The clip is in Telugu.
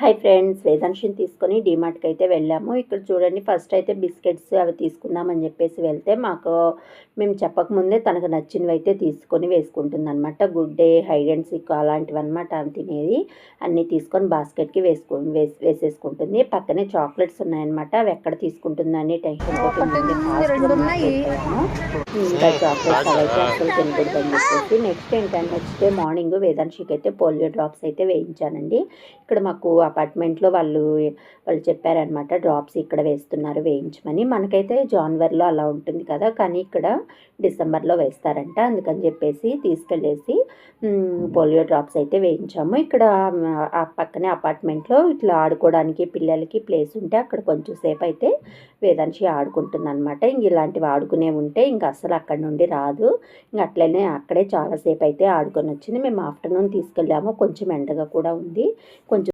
హాయ్ ఫ్రెండ్స్ వేదాంశిని తీసుకొని డీమార్ట్కి అయితే వెళ్ళాము. ఇక్కడ చూడండి ఫస్ట్ అయితే బిస్కెట్స్ అవి తీసుకుందామని చెప్పేసి వెళ్తే మాకు మేము చెప్పకముందే తనకు నచ్చినవి అయితే తీసుకొని వేసుకుంటుంది అనమాట good day hide and seek అలాంటివి అనమాట అవి తినేది. అన్నీ తీసుకొని బాస్కెట్కి వేసుకు వేసి వేసేసుకుంటుంది. పక్కనే చాక్లెట్స్ ఉన్నాయన్నమాట. అవి ఎక్కడ తీసుకుంటుందని టెన్షన్ ఇంకా చాక్లెట్స్ అవి అయితే అసలు తినకూడదని చెప్పేసి నెక్స్ట్ ఏంటంటే నెక్స్ట్ డే మార్నింగ్ వేదాంశికి అయితే పోలియో డ్రాప్స్ అయితే వేయించానండి. ఇక్కడ మాకు అపార్ట్మెంట్లో వాళ్ళు వాళ్ళు చెప్పారనమాట డ్రాప్స్ ఇక్కడ వేస్తున్నారు వేయించమని. మనకైతే జాన్వరిలో అలా ఉంటుంది కదా కానీ ఇక్కడ డిసెంబర్లో వేస్తారంట అందుకని చెప్పేసి తీసుకెళ్ళేసి పోలియో డ్రాప్స్ అయితే వేయించాము. ఇక్కడ ఆ పక్కనే అపార్ట్మెంట్లో ఇట్లా ఆడుకోవడానికి పిల్లలకి ప్లేస్ ఉంటే అక్కడ కొంచెం సేపు అయితే వేదాంశి ఆడుకుంటుంది అనమాట ఇంక ఇలాంటివి ఆడుకునే ఉంటే ఇంక అసలు అక్కడ నుండి రాదు. ఇంక అట్లనే అక్కడే చాలాసేపు అయితే ఆడుకొని వచ్చింది. మేము ఆఫ్టర్నూన్ తీసుకెళ్ళాము. కొంచెం ఎండగా కూడా ఉంది. కొంచెం